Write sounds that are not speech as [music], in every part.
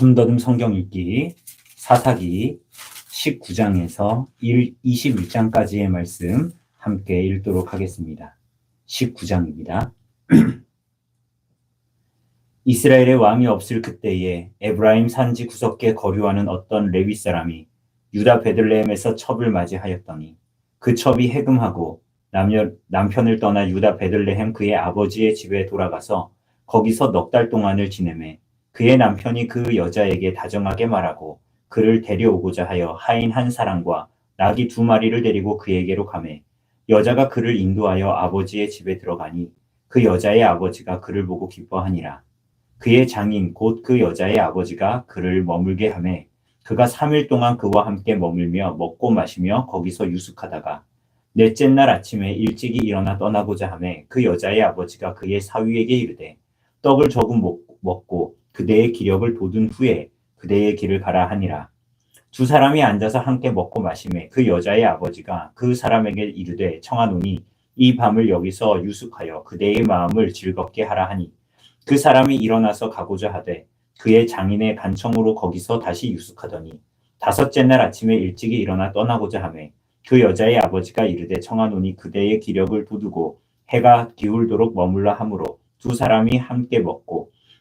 더듬더듬 성경 읽기 사사기 19장에서 21장까지의 말씀 함께 읽도록 하겠습니다. 19장입니다. [clears throat] 이스라엘의 왕이 없을 그때에 에브라임 산지 구석에 거류하는 어떤 레위 사람이 유다 베들레헴에서 첩을 맞이하였더니 그 첩이 해금하고 남편, 남편을 떠나 유다 베들레헴 그의 아버지의 집에 돌아가서 거기서 넉 달 동안을 지내매 그의 남편이 그 여자에게 다정하게 말하고 그를 데려오고자 하여 하인 한 사람과 낙이 두 마리를 데리고 그에게로 가매 여자가 그를 인도하여 아버지의 집에 들어가니 그 여자의 아버지가 그를 보고 기뻐하니라. 그의 장인 곧 그 여자의 아버지가 그를 머물게 하매 그가 3일 동안 그와 함께 머물며 먹고 마시며 거기서 유숙하다가 넷째 날 아침에 일찍이 일어나 떠나고자 하매 그 여자의 아버지가 그의 사위에게 이르되 떡을 조금 먹고 그대의 기력을 돋은 후에 그대의 길을 가라 하니라. 두 사람이 앉아서 함께 먹고 마시매 그 여자의 아버지가 그 사람에게 이르되 청하노니 이 밤을 여기서 유숙하여 그대의 마음을 즐겁게 하라 하니 그 사람이 일어나서 가고자 하되 그의 장인의 간청으로 거기서 다시 유숙하더니 다섯째 날 아침에 일찍이 일어나 떠나고자 하매 그 여자의 아버지가 이르되 청하노니 그대의 기력을 돋우고 해가 기울도록 머물러 함으로 두 사람이 함께 먹고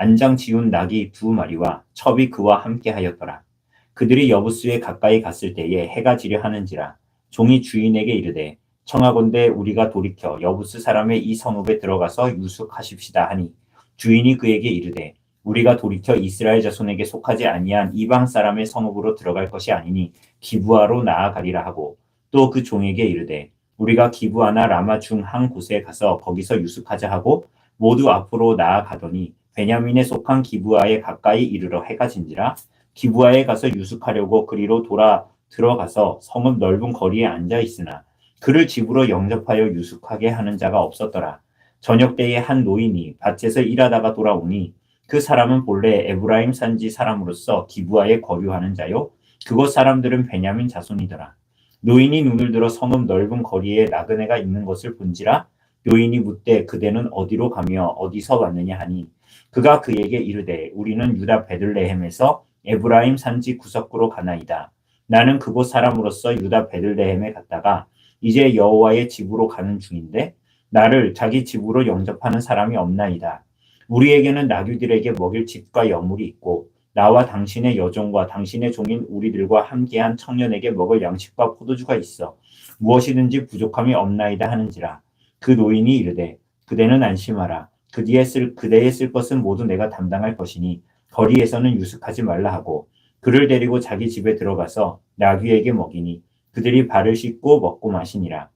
안장 지운 낙이 두 마리와 첩이 그와 함께 하였더라. 그들이 여부스에 가까이 갔을 때에 해가 지려 하는지라 종이 주인에게 이르되 청하건대 우리가 돌이켜 여부스 사람의 이 성읍에 들어가서 유숙하십시다 하니 주인이 그에게 이르되 우리가 돌이켜 이스라엘 자손에게 속하지 아니한 이방 사람의 성읍으로 들어갈 것이 아니니 기부하로 나아가리라 하고 또 그 종에게 이르되 우리가 기부하나 라마 중 한 곳에 가서 거기서 유숙하자 하고 모두 앞으로 나아가더니 베냐민에 속한 기부하에 가까이 이르러 해가 진지라 기부하에 가서 유숙하려고 그리로 돌아 들어가서 성읍 넓은 거리에 앉아 있으나 그를 집으로 영접하여 유숙하게 하는 자가 없었더라. 저녁 때에 한 노인이 밭에서 일하다가 돌아오니 그 사람은 본래 에브라임 산지 사람으로서 기부하에 거류하는 자요 그곳 사람들은 베냐민 자손이더라. 노인이 눈을 들어 성읍 넓은 거리에 나그네가 있는 것을 본지라 노인이 묻되 그대는 어디로 가며 어디서 왔느냐 하니 그가 그에게 이르되 우리는 유다 베들레헴에서 에브라임 산지 구석구로 가나이다. 나는 그곳 사람으로서 유다 베들레헴에 갔다가 이제 여호와의 집으로 가는 중인데 나를 자기 집으로 영접하는 사람이 없나이다. 우리에게는 나귀들에게 먹일 집과 여물이 있고 나와 당신의 여종과 당신의 종인 우리들과 함께한 청년에게 먹을 양식과 포도주가 있어 무엇이든지 부족함이 없나이다 하는지라 그 노인이 이르되 그대는 안심하라 그 뒤에 쓸 그대의 쓸 것은 모두 내가 담당할 것이니 거리에서는 유숙하지 말라 하고 그를 데리고 자기 집에 들어가서 나귀에게 먹이니 그들이 발을 씻고 먹고 마시니라.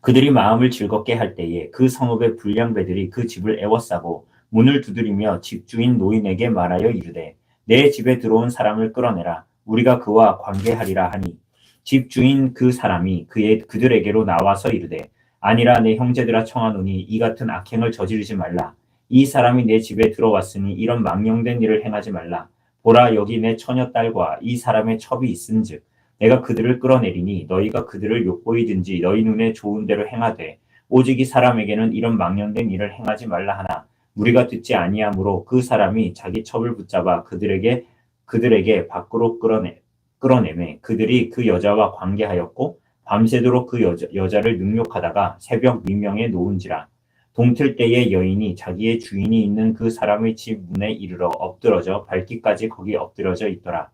그들이 마음을 즐겁게 할 때에 그 성읍의 불량배들이 그 집을 애워싸고 문을 두드리며 집주인 노인에게 말하여 이르되 내 집에 들어온 사람을 끌어내라 우리가 그와 관계하리라 하니 집주인 그 사람이 그의 그들에게로 나와서 이르되 아니라 내 형제들아 청하노니 이 같은 악행을 저지르지 말라. 이 사람이 내 집에 들어왔으니 이런 망령된 일을 행하지 말라. 보라 여기 내 처녀 딸과 이 사람의 첩이 있은즉 내가 그들을 끌어내리니 너희가 그들을 욕보이든지 너희 눈에 좋은 대로 행하되 오직 이 사람에게는 이런 망령된 일을 행하지 말라 하나 우리가 듣지 아니하므로 그 사람이 자기 첩을 붙잡아 그들에게 그들에게 밖으로 끌어내 끌어내매 그들이 그 여자와 관계하였고 밤새도록 그 여자, 여자를 능욕하다가 새벽 미명에 놓은지라. 동틀 때에 여인이 자기의 주인이 있는 그 사람의 집 문에 이르러 엎드러져 발기까지 거기 엎드러져 있더라.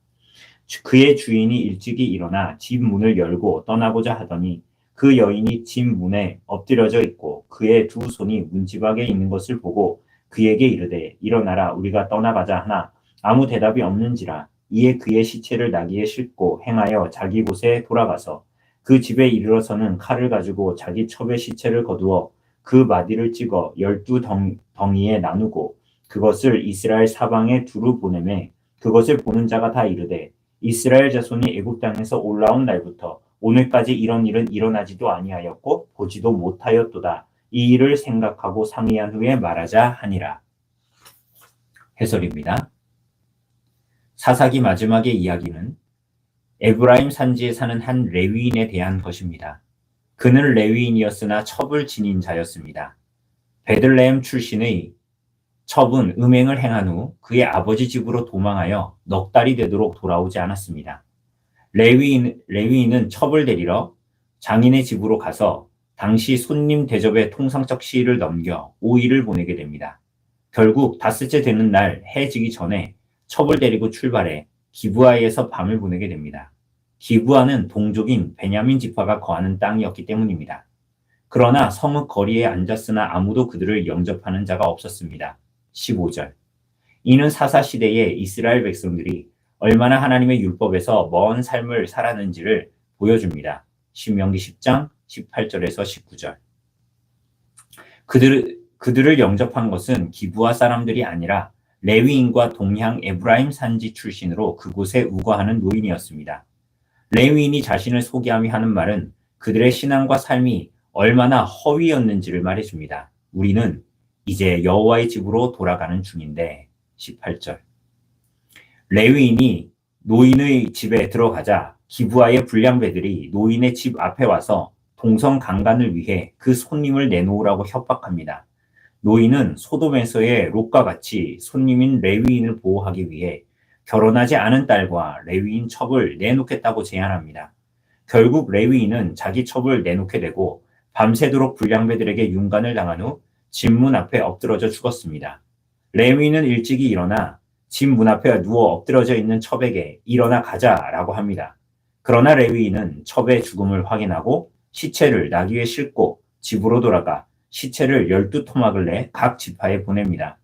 그의 주인이 일찍이 일어나 집 문을 열고 떠나고자 하더니 그 여인이 집 문에 엎드려져 있고 그의 두 손이 문지박에 있는 것을 보고 그에게 이르되 일어나라 우리가 떠나가자 하나. 아무 대답이 없는지라. 이에 그의 시체를 나귀에 싣고 행하여 자기 곳에 돌아가서 그 집에 이르러서는 칼을 가지고 자기 첩의 시체를 거두어 그 마디를 찍어 열두 덩, 덩이에 나누고 그것을 이스라엘 사방에 두루 보내매 그것을 보는 자가 다 이르되 이스라엘 자손이 애굽 땅에서 올라온 날부터 오늘까지 이런 일은 일어나지도 아니하였고 보지도 못하였도다. 이 일을 생각하고 상의한 후에 말하자 하니라. 해설입니다. 사사기 마지막의 이야기는 에브라임 산지에 사는 한 레위인에 대한 것입니다. 그는 레위인이었으나 첩을 지닌 자였습니다. 베들레헴 출신의 첩은 음행을 행한 후 그의 아버지 집으로 도망하여 넉 달이 되도록 돌아오지 않았습니다. 레위인, 레위인은 첩을 데리러 장인의 집으로 가서 당시 손님 대접의 통상적 시일을 넘겨 5일을 보내게 됩니다. 결국 닷새째 되는 날 해 지기 전에 첩을 데리고 출발해 기부아에서 밤을 보내게 됩니다. 기부아는 동족인 베냐민 지파가 거하는 땅이었기 때문입니다. 그러나 성읍 거리에 앉았으나 아무도 그들을 영접하는 자가 없었습니다. 15절. 이는 사사 시대에 이스라엘 백성들이 얼마나 하나님의 율법에서 먼 삶을 살았는지를 보여줍니다. 신명기 10장 18절에서 19절. 그들, 그들을 영접한 것은 기부와 사람들이 아니라 레위인과 동향 에브라임 산지 출신으로 그곳에 우거하는 노인이었습니다. 레위인이 자신을 소개하며 하는 말은 그들의 신앙과 삶이 얼마나 허위였는지를 말해줍니다. 우리는 이제 여호와의 집으로 돌아가는 중인데 18절. 레위인이 노인의 집에 들어가자 기부아의 불량배들이 노인의 집 앞에 와서 동성 강간을 위해 그 손님을 내놓으라고 협박합니다. 노인은 소돔에서의 롯과 같이 손님인 레위인을 보호하기 위해 결혼하지 않은 딸과 레위인 첩을 내놓겠다고 제안합니다. 결국 레위인은 자기 첩을 내놓게 되고 밤새도록 불량배들에게 윤간을 당한 후 집문 앞에 엎드러져 죽었습니다. 레위인은 일찍이 일어나 집문 앞에 누워 엎드러져 있는 첩에게 일어나 가자라고 합니다. 그러나 레위인은 첩의 죽음을 확인하고 시체를 나귀에 싣고 집으로 돌아가 시체를 열두 토막을 내 각 지파에 보냅니다.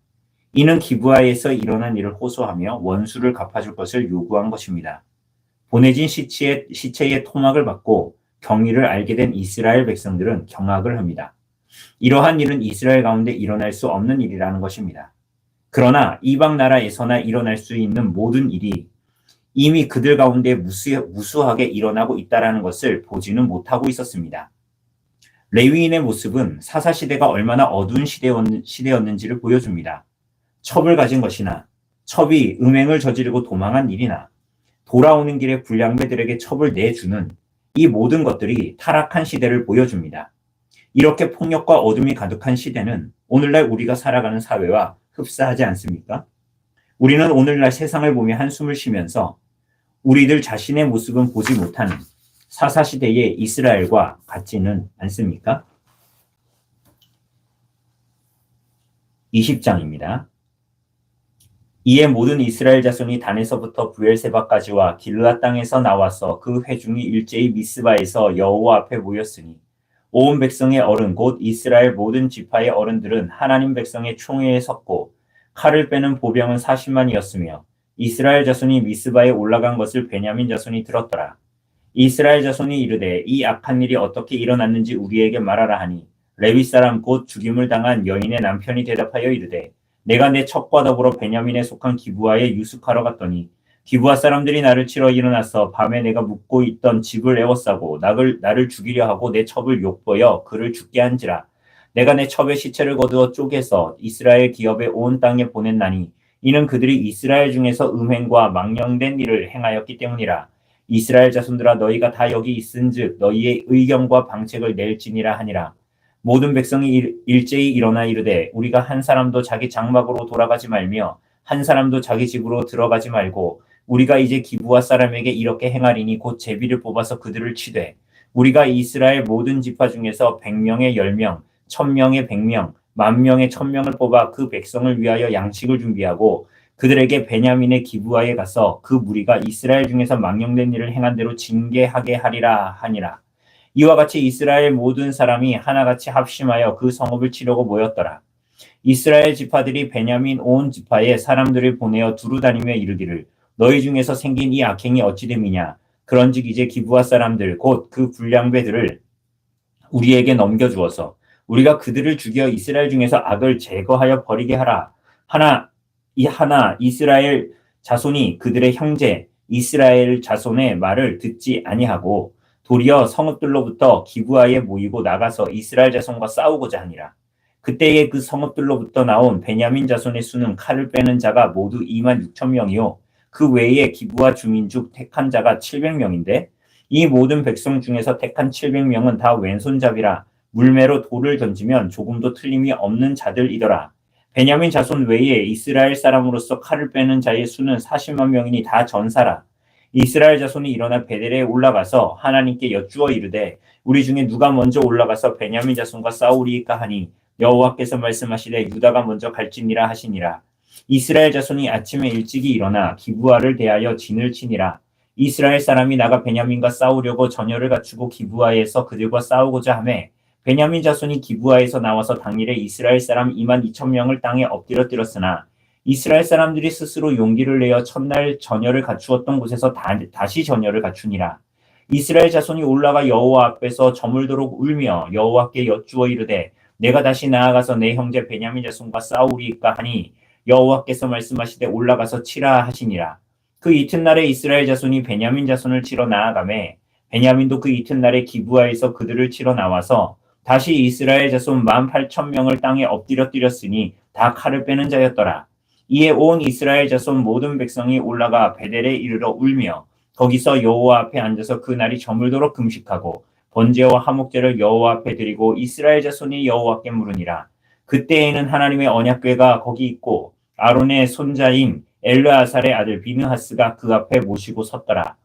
이는 기부하에서 일어난 일을 호소하며 원수를 갚아줄 것을 요구한 것입니다. 보내진 시체의, 시체의 토막을 받고 경위를 알게 된 이스라엘 백성들은 경악을 합니다. 이러한 일은 이스라엘 가운데 일어날 수 없는 일이라는 것입니다. 그러나 이방 나라에서나 일어날 수 있는 모든 일이 이미 그들 가운데 무수, 무수하게 일어나고 있다는 것을 보지는 못하고 있었습니다. 레위인의 모습은 사사시대가 얼마나 어두운 시대였는지를 보여줍니다. 첩을 가진 것이나 첩이 음행을 저지르고 도망한 일이나 돌아오는 길에 불량배들에게 첩을 내주는 이 모든 것들이 타락한 시대를 보여줍니다. 이렇게 폭력과 어둠이 가득한 시대는 오늘날 우리가 살아가는 사회와 흡사하지 않습니까? 우리는 오늘날 세상을 보며 한숨을 쉬면서 우리들 자신의 모습은 보지 못하는 사사시대의 이스라엘과 같지는 않습니까? 20장입니다. 이에 모든 이스라엘 자손이 단에서부터 부엘세바까지와 길르앗 땅에서 나와서 그 회중이 일제히 미스바에서 여호와 앞에 모였으니 온 백성의 어른 곧 이스라엘 모든 지파의 어른들은 하나님 백성의 총회에 섰고 칼을 빼는 보병은 40만이었으며 이스라엘 자손이 미스바에 올라간 것을 베냐민 자손이 들었더라. 이스라엘 자손이 이르되 이 악한 일이 어떻게 일어났는지 우리에게 말하라 하니 레위 사람 곧 죽임을 당한 여인의 남편이 대답하여 이르되 내가 내 첩과 더불어 베냐민에 속한 기부하에 유숙하러 갔더니 기부하 사람들이 나를 치러 일어나서 밤에 내가 묵고 있던 집을 에워싸고 나를, 나를 죽이려 하고 내 첩을 욕보여 그를 죽게 한지라. 내가 내 첩의 시체를 거두어 쪼개서 이스라엘 기업의 온 땅에 보냈나니 이는 그들이 이스라엘 중에서 음행과 망령된 일을 행하였기 때문이라 이스라엘 자손들아 너희가 다 여기 있은즉 너희의 의견과 방책을 낼지니라 하니라. 모든 백성이 일 제히 일어나 이르되 우리가 한 사람도 자기 장막으로 돌아가지 말며 한 사람도 자기 집으로 들어가지 말고 우리가 이제 기부와 사람에게 이렇게 행하리니 곧 제비를 뽑아서 그들을 치되 우리가 이스라엘 모든 지파 중에서 백명의 열명, 천명의 백명, 만명의 천명을 뽑아 그 백성을 위하여 양식을 준비하고 그들에게 베냐민의 기부하에 가서 그 무리가 이스라엘 중에서 망령된 일을 행한 대로 징계하게 하리라 하니라. 이와 같이 이스라엘 모든 사람이 하나같이 합심하여 그 성읍을 치려고 모였더라. 이스라엘 지파들이 베냐민 온 지파에 사람들을 보내어 두루 다니며 이르기를 너희 중에서 생긴 이 악행이 어찌 됨이냐 그런즉 이제 기부하 사람들 곧 그 불량배들을 우리에게 넘겨 주어서 우리가 그들을 죽여 이스라엘 중에서 악을 제거하여 버리게 하라. 하나 이 하나 이스라엘 자손이 그들의 형제 이스라엘 자손의 말을 듣지 아니하고 도리어 성읍들로부터 기부하에 모이고 나가서 이스라엘 자손과 싸우고자 하니라. 그때에 그 성읍들로부터 나온 베냐민 자손의 수는 칼을 빼는 자가 모두 2만 6천 명이요. 그 외에 기부와 주민 중 택한 자가 700명인데 이 모든 백성 중에서 택한 700명은 다 왼손잡이라 물매로 돌을 던지면 조금도 틀림이 없는 자들이더라. 베냐민 자손 외에 이스라엘 사람으로서 칼을 빼는 자의 수는 40만 명이니 다 전사라. 이스라엘 자손이 일어나 베델에 올라가서 하나님께 여쭈어 이르되 우리 중에 누가 먼저 올라가서 베냐민 자손과 싸우리까 하니 여호와께서 말씀하시되 유다가 먼저 갈지니라 하시니라. 이스라엘 자손이 아침에 일찍이 일어나 기부아를 대하여 진을 치니라. 이스라엘 사람이 나가 베냐민과 싸우려고 전열을 갖추고 기부아에서 그들과 싸우고자 하매 베냐민 자손이 기부아에서 나와서 당일에 이스라엘 사람 2만 2천 명을 땅에 엎드려 뜨렸으나 이스라엘 사람들이 스스로 용기를 내어 첫날 전열을 갖추었던 곳에서 다, 다시 전열을 갖추니라. 이스라엘 자손이 올라가 여호와 앞에서 저물도록 울며 여호와께 여쭈어 이르되 내가 다시 나아가서 내 형제 베냐민 자손과 싸우리까 하니 여호와께서 말씀하시되 올라가서 치라 하시니라. 그 이튿날에 이스라엘 자손이 베냐민 자손을 치러 나아가매 베냐민도 그 이튿날에 기부하에서 그들을 치러 나와서 다시 이스라엘 자손 만 팔천 명을 땅에 엎드려 뛰렸으니 다 칼을 빼는 자였더라. 이에 온 이스라엘 자손 모든 백성이 올라가 베델에 이르러 울며 거기서 여호와 앞에 앉아서 그 날이 저물도록 금식하고 번제와 화목제를 여호와 앞에 드리고 이스라엘 자손이 여호와께 물으니라. 그때에는 하나님의 언약궤가 거기 있고 아론의 손자인 엘르아살의 아들 비느하스가 그 앞에 모시고 섰더라.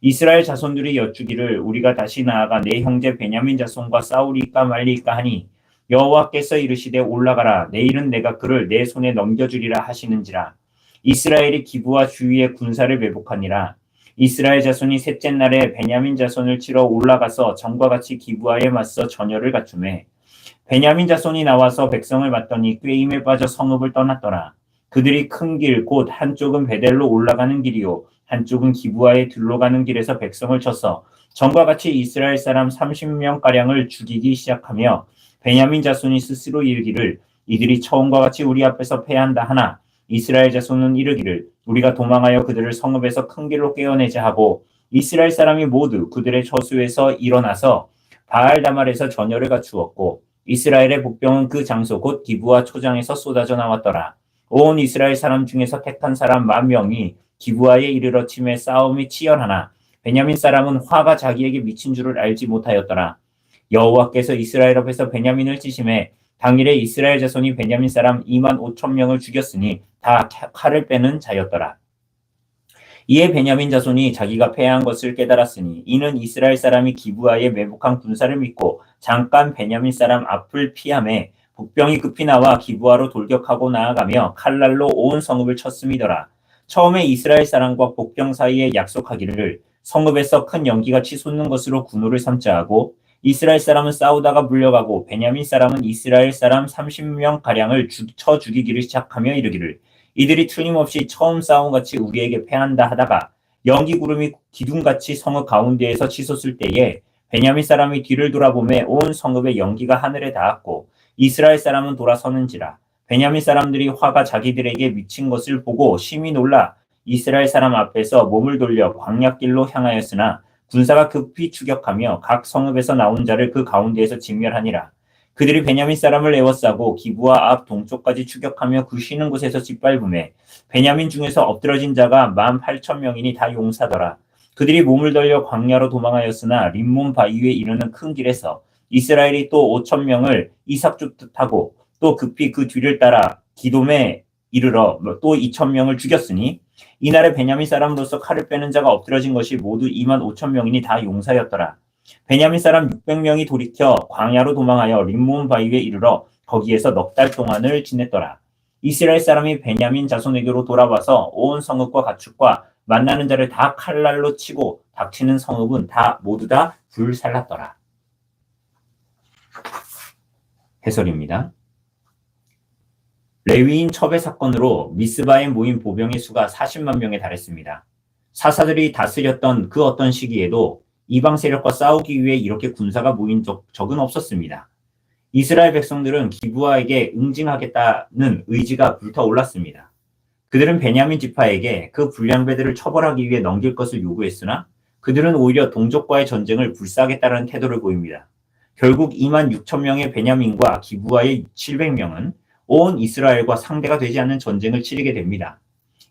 이스라엘 자손들이 여쭈기를 우리가 다시 나아가 내 형제 베냐민 자손과 싸우리까 말리까 하니 여호와께서 이르시되 올라가라. 내일은 내가 그를 내 손에 넘겨주리라 하시는지라. 이스라엘이 기부와 주위의 군사를 매복하니라. 이스라엘 자손이 셋째 날에 베냐민 자손을 치러 올라가서 전과 같이 기부하에 맞서 전열을 갖추매 베냐민 자손이 나와서 백성을 맞더니 꾀임에 빠져 성읍을 떠났더라. 그들이 큰 길 곧 한쪽은 베델로 올라가는 길이요 한쪽은 기부하에 들러가는 길에서 백성을 쳐서 전과 같이 이스라엘 사람 30명 가량을 죽이기 시작하며 베냐민 자손이 스스로 이르기를 이들이 처음과 같이 우리 앞에서 패한다 하나 이스라엘 자손은 이르기를 우리가 도망하여 그들을 성읍에서 큰 길로 깨어내자 하고 이스라엘 사람이 모두 그들의 처수에서 일어나서 바알 다말에서 전열을 갖추었고 이스라엘의 복병은 그 장소 곧 기부와 초장에서 쏟아져 나왔더라. 온 이스라엘 사람 중에서 택한 사람 만 명이 기부하에 이르러 침에 싸움이 치열하나 베냐민 사람은 화가 자기에게 미친 줄을 알지 못하였더라. 여호와께서 이스라엘 앞에서 베냐민을 치심해 당일에 이스라엘 자손이 베냐민 사람 2만 5천 명을 죽였으니 다 칼을 빼는 자였더라. 이에 베냐민 자손이 자기가 패한 것을 깨달았으니 이는 이스라엘 사람이 기부하에 매복한 군사를 믿고 잠깐 베냐민 사람 앞을 피함에 복병이 급히 나와 기부하로 돌격하고 나아가며 칼날로 온 성읍을 쳤음이더라. 처음에 이스라엘 사람과 복병 사이에 약속하기를 성읍에서 큰 연기가 치솟는 것으로 군호를 삼자 하고 이스라엘 사람은 싸우다가 물려가고 베냐민 사람은 이스라엘 사람 30명 가량을 쳐 죽이기를 시작하며 이르기를 이들이 틀림없이 처음 싸움 같이 우리에게 패한다 하다가 연기 구름이 기둥같이 성읍 가운데에서 치솟을 때에 베냐민 사람이 뒤를 돌아보매 온 성읍의 연기가 하늘에 닿았고 이스라엘 사람은 돌아서는지라 베냐민 사람들이 화가 자기들에게 미친 것을 보고 심히 놀라 이스라엘 사람 앞에서 몸을 돌려 광야길로 향하였으나 군사가 급히 추격하며 각 성읍에서 나온 자를 그 가운데에서 진멸하니라. 그들이 베냐민 사람을 에워싸고 기부와 앞 동쪽까지 추격하며 그 쉬는 곳에서 짓밟음에 베냐민 중에서 엎드러진 자가 만 팔천 명이니 다 용사더라. 그들이 몸을 돌려 광야로 도망하였으나 림몬 바위에 이르는 큰 길에서 이스라엘이 또 오천 명을 이삭 쫓듯하고 또 급히 그 뒤를 따라 기돔에 이르러 또 이천 명을 죽였으니 이날에 베냐민 사람으로서 칼을 빼는 자가 엎드러진 것이 모두 2만 5천 명이니 다 용사였더라. 베냐민 사람 600명이 돌이켜 광야로 도망하여 림몬 바위에 이르러 거기에서 넉 달 동안을 지냈더라. 이스라엘 사람이 베냐민 자손에게로 돌아와서 온 성읍과 가축과 만나는 자를 다 칼날로 치고 닥치는 성읍은 다 모두 다 불살랐더라. 해설입니다. 레위인 첩의 사건으로 미스바에 모인 보병의 수가 40만 명에 달했습니다. 사사들이 다스렸던 그 어떤 시기에도 이방 세력과 싸우기 위해 이렇게 군사가 모인 적, 적은 없었습니다. 이스라엘 백성들은 기부아에게 응징하겠다는 의지가 불타올랐습니다. 그들은 베냐민 지파에게 그 불량배들을 처벌하기 위해 넘길 것을 요구했으나 그들은 오히려 동족과의 전쟁을 불사하겠다는 태도를 보입니다. 결국 2만 6천 명의 베냐민과 기부아의 700명은 온 이스라엘과 상대가 되지 않는 전쟁을 치르게 됩니다.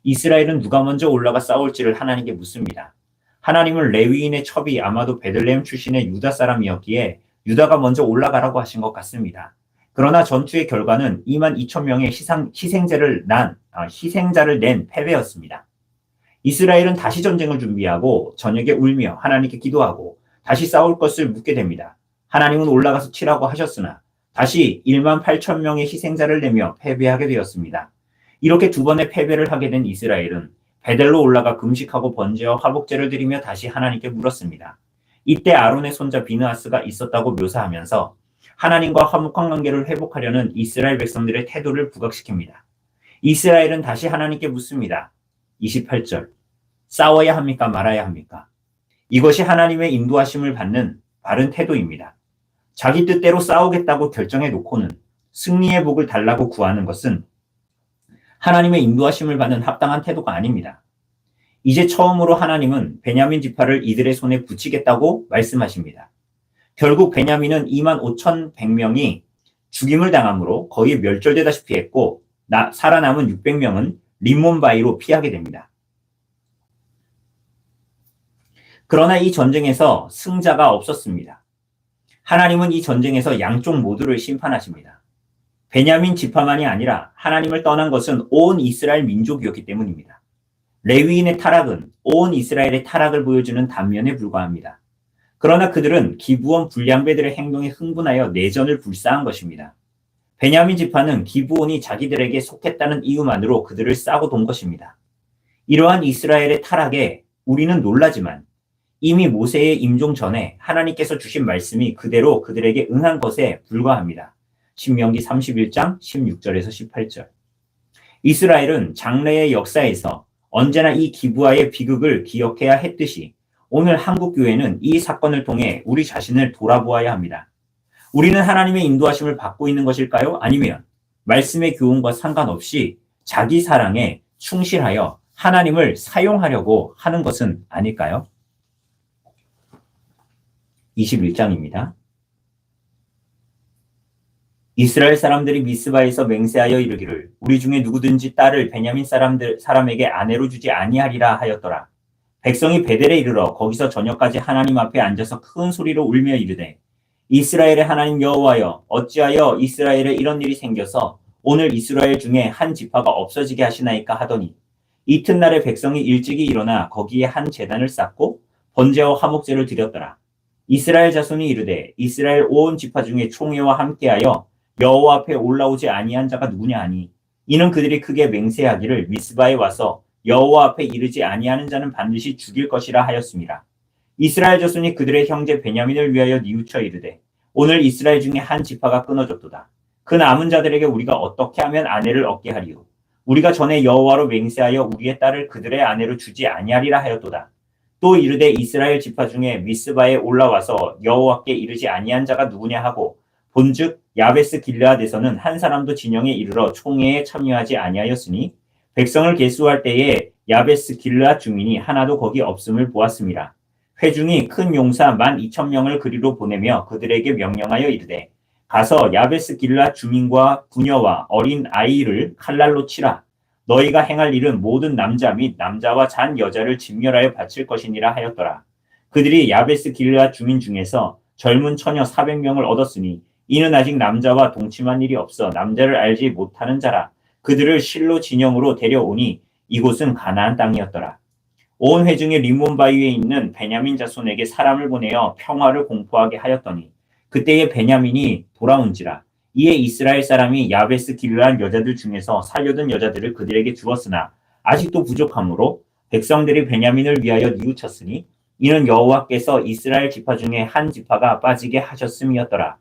이스라엘은 누가 먼저 올라가 싸울지를 하나님께 묻습니다. 하나님은 레위인의 첩이 아마도 베들레헴 출신의 유다 사람이었기에 유다가 먼저 올라가라고 하신 것 같습니다. 그러나 전투의 결과는 2만 2천 명의 희생, 희생자를 난, 아, 희생자를 낸 패배였습니다. 이스라엘은 다시 전쟁을 준비하고 저녁에 울며 하나님께 기도하고 다시 싸울 것을 묻게 됩니다. 하나님은 올라가서 치라고 하셨으나 다시 1만 8천 명의 희생자를 내며 패배하게 되었습니다. 이렇게 두 번의 패배를 하게 된 이스라엘은 베델로 올라가 금식하고 번제와 화복제를 드리며 다시 하나님께 물었습니다. 이때 아론의 손자 비느하스가 있었다고 묘사하면서 하나님과 화목한 관계를 회복하려는 이스라엘 백성들의 태도를 부각시킵니다. 이스라엘은 다시 하나님께 묻습니다. 28절. 싸워야 합니까? 말아야 합니까? 이것이 하나님의 인도하심을 받는 바른 태도입니다. 자기 뜻대로 싸우겠다고 결정해 놓고는 승리의 복을 달라고 구하는 것은 하나님의 인도하심을 받는 합당한 태도가 아닙니다. 이제 처음으로 하나님은 베냐민 지파를 이들의 손에 붙이겠다고 말씀하십니다. 결국 베냐민은 2만 5천 100명이 죽임을 당함으로 거의 멸절되다시피 했고 나, 살아남은 600명은 림몬바이로 피하게 됩니다. 그러나 이 전쟁에서 승자가 없었습니다. 하나님은 이 전쟁에서 양쪽 모두를 심판하십니다. 베냐민 지파만이 아니라 하나님을 떠난 것은 온 이스라엘 민족이었기 때문입니다. 레위인의 타락은 온 이스라엘의 타락을 보여주는 단면에 불과합니다. 그러나 그들은 기부원 불량배들의 행동에 흥분하여 내전을 불사한 것입니다. 베냐민 지파는 기부원이 자기들에게 속했다는 이유만으로 그들을 싸고 돈 것입니다. 이러한 이스라엘의 타락에 우리는 놀라지만 이미 모세의 임종 전에 하나님께서 주신 말씀이 그대로 그들에게 응한 것에 불과합니다. 신명기 31장 16절에서 18절. 이스라엘은 장래의 역사에서 언제나 이 기부와의 비극을 기억해야 했듯이 오늘 한국교회는 이 사건을 통해 우리 자신을 돌아보아야 합니다. 우리는 하나님의 인도하심을 받고 있는 것일까요? 아니면 말씀의 교훈과 상관없이 자기 사랑에 충실하여 하나님을 사용하려고 하는 것은 아닐까요? 21장입니다. 이스라엘 사람들이 미스바에서 맹세하여 이르기를 우리 중에 누구든지 딸을 베냐민 사람들 사람에게 아내로 주지 아니하리라 하였더라. 백성이 베델에 이르러 거기서 저녁까지 하나님 앞에 앉아서 큰 소리로 울며 이르되 이스라엘의 하나님 여호와여 어찌하여 이스라엘에 이런 일이 생겨서 오늘 이스라엘 중에 한 지파가 없어지게 하시나이까 하더니 이튿날에 백성이 일찍이 일어나 거기에 한 재단을 쌓고 번제와 화목제를 드렸더라. 이스라엘 자손이 이르되 이스라엘 온 지파 중에 총회와 함께하여 여호와 앞에 올라오지 아니한 자가 누구냐 하니 이는 그들이 크게 맹세하기를 미스바에 와서 여호와 앞에 이르지 아니하는 자는 반드시 죽일 것이라 하였습니다. 이스라엘 자손이 그들의 형제 베냐민을 위하여 뉘우쳐 이르되 오늘 이스라엘 중에 한 지파가 끊어졌도다. 그 남은 자들에게 우리가 어떻게 하면 아내를 얻게 하리요? 우리가 전에 여호와로 맹세하여 우리의 딸을 그들의 아내로 주지 아니하리라 하였도다. 또 이르되 이스라엘 지파 중에 미스바에 올라와서 여호와께 이르지 아니한 자가 누구냐 하고 본즉 야베스 길르앗에서는 한 사람도 진영에 이르러 총회에 참여하지 아니하였으니 백성을 계수할 때에 야베스 길르앗 주민이 하나도 거기 없음을 보았습니다. 회중이 큰 용사 만 이천 명을 그리로 보내며 그들에게 명령하여 이르되 가서 야베스 길르앗 주민과 부녀와 어린 아이를 칼날로 치라. 너희가 행할 일은 모든 남자 및 남자와 잔 여자를 진멸하여 바칠 것이니라 하였더라. 그들이 야베스 길르앗 주민 중에서 젊은 처녀 400명을 얻었으니 이는 아직 남자와 동침한 일이 없어 남자를 알지 못하는 자라. 그들을 실로 진영으로 데려오니 이곳은 가나안 땅이었더라. 온 회중의 리몬 바위에 있는 베냐민 자손에게 사람을 보내어 평화를 공포하게 하였더니 그때의 베냐민이 돌아온지라 이에 이스라엘 사람이 야베스 길르한 여자들 중에서 살려둔 여자들을 그들에게 주었으나 아직도 부족하므로 백성들이 베냐민을 위하여 뉘우쳤으니 이는 여호와께서 이스라엘 지파 중에 한 지파가 빠지게 하셨음이었더라.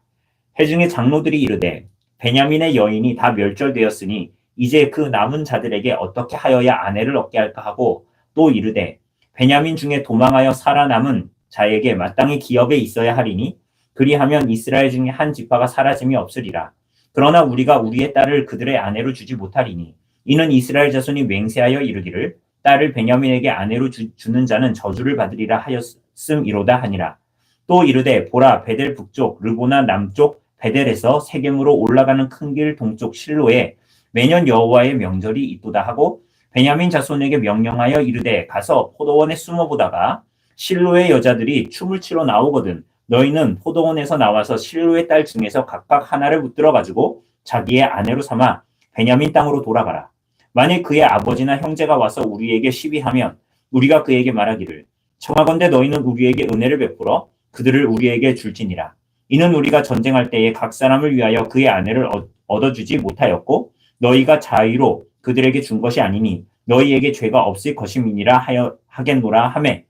회중의 장로들이 이르되 베냐민의 여인이 다 멸절되었으니 이제 그 남은 자들에게 어떻게 하여야 아내를 얻게 할까 하고 또 이르되 베냐민 중에 도망하여 살아남은 자에게 마땅히 기업에 있어야 하리니 그리하면 이스라엘 중에 한 지파가 사라짐이 없으리라. 그러나 우리가 우리의 딸을 그들의 아내로 주지 못하리니 이는 이스라엘 자손이 맹세하여 이르기를 딸을 베냐민에게 아내로 주, 는 자는 저주를 받으리라 하였음이로다 하니라. 또 이르되 보라 베델 북쪽 르보나 남쪽 베델에서 세겜으로 올라가는 큰 길 동쪽 실로에 매년 여호와의 명절이 있도다 하고 베냐민 자손에게 명령하여 이르되 가서 포도원에 숨어 보다가 실로의 여자들이 춤을 추러 나오거든 너희는 포도원에서 나와서 실로의 딸 중에서 각각 하나를 붙들어 가지고 자기의 아내로 삼아 베냐민 땅으로 돌아가라. 만일 그의 아버지나 형제가 와서 우리에게 시비하면 우리가 그에게 말하기를 청하건대 너희는 우리에게 은혜를 베풀어 그들을 우리에게 줄지니라. 이는 우리가 전쟁할 때에 각 사람을 위하여 그의 아내를 얻어주지 못하였고 너희가 자의로 그들에게 준 것이 아니니 너희에게 죄가 없을 것임이니라 하여 하겠노라 하매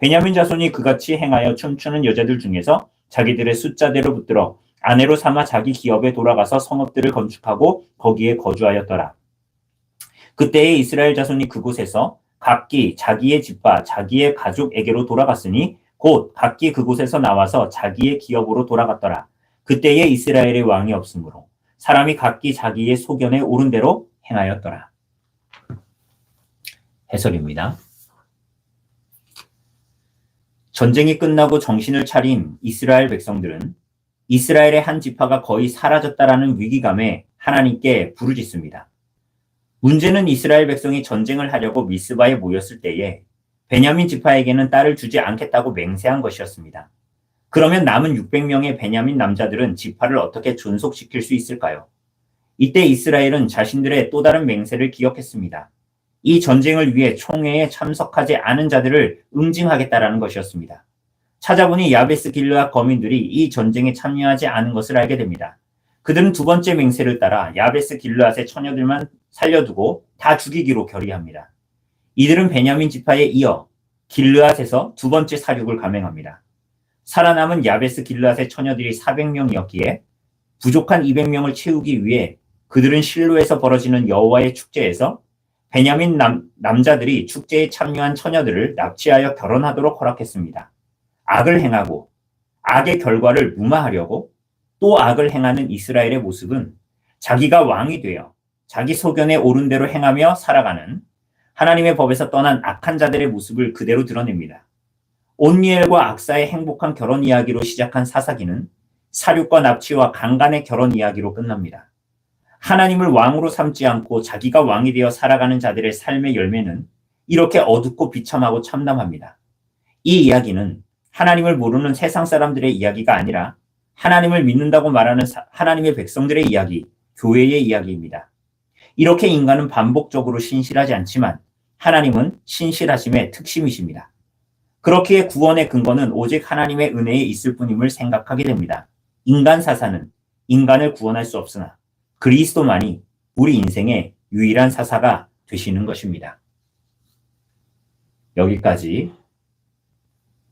베냐민 자손이 그같이 행하여 춤추는 여자들 중에서 자기들의 숫자대로 붙들어 아내로 삼아 자기 기업에 돌아가서 성읍들을 건축하고 거기에 거주하였더라. 그때에 이스라엘 자손이 그곳에서 각기 자기의 집과 자기의 가족에게로 돌아갔으니 곧 각기 그곳에서 나와서 자기의 기업으로 돌아갔더라. 그때에 이스라엘의 왕이 없으므로 사람이 각기 자기의 소견에 오른 대로 행하였더라. 해설입니다. 전쟁이 끝나고 정신을 차린 이스라엘 백성들은 이스라엘의 한 지파가 거의 사라졌다라는 위기감에 하나님께 부르짖습니다. 문제는 이스라엘 백성이 전쟁을 하려고 미스바에 모였을 때에 베냐민 지파에게는 딸을 주지 않겠다고 맹세한 것이었습니다. 그러면 남은 600명의 베냐민 남자들은 지파를 어떻게 존속시킬 수 있을까요? 이때 이스라엘은 자신들의 또 다른 맹세를 기억했습니다. 이 전쟁을 위해 총회에 참석하지 않은 자들을 응징하겠다라는 것이었습니다. 찾아보니 야베스 길르앗 거민들이 이 전쟁에 참여하지 않은 것을 알게 됩니다. 그들은 두 번째 맹세를 따라 야베스 길르앗의 처녀들만 살려두고 다 죽이기로 결의합니다. 이들은 베냐민 지파에 이어 길르앗에서 두 번째 사륙을 감행합니다. 살아남은 야베스 길르앗의 처녀들이 400명이었기에 부족한 200명을 채우기 위해 그들은 실로에서 벌어지는 여호와의 축제에서 베냐민 남, 남자들이 축제에 참여한 처녀들을 납치하여 결혼하도록 허락했습니다. 악을 행하고 악의 결과를 무마하려고 또 악을 행하는 이스라엘의 모습은 자기가 왕이 되어 자기 소견에 오른 대로 행하며 살아가는 하나님의 법에서 떠난 악한 자들의 모습을 그대로 드러냅니다. 온니엘과 악사의 행복한 결혼 이야기로 시작한 사사기는 사륙과 납치와 강간의 결혼 이야기로 끝납니다. 하나님을 왕으로 삼지 않고 자기가 왕이 되어 살아가는 자들의 삶의 열매는 이렇게 어둡고 비참하고 참담합니다. 이 이야기는 하나님을 모르는 세상 사람들의 이야기가 아니라 하나님을 믿는다고 말하는 하나님의 백성들의 이야기, 교회의 이야기입니다. 이렇게 인간은 반복적으로 신실하지 않지만 하나님은 신실하심의 특심이십니다. 그렇기에 구원의 근거는 오직 하나님의 은혜에 있을 뿐임을 생각하게 됩니다. 인간 사사는 인간을 구원할 수 없으나 그리스도만이 우리 인생의 유일한 사사가 되시는 것입니다. 여기까지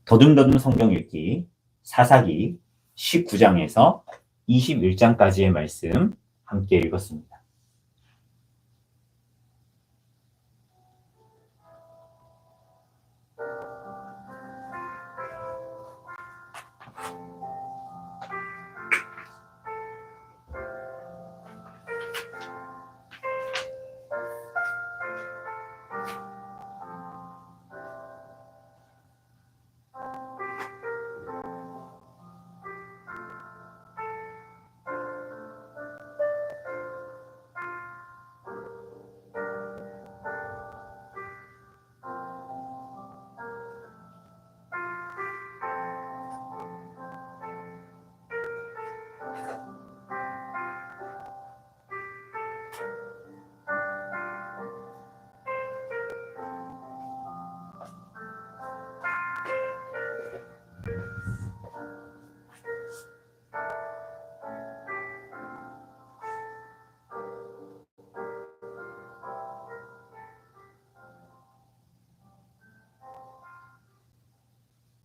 더듬더듬 성경 읽기 사사기 19장에서 21장까지의 말씀 함께 읽었습니다.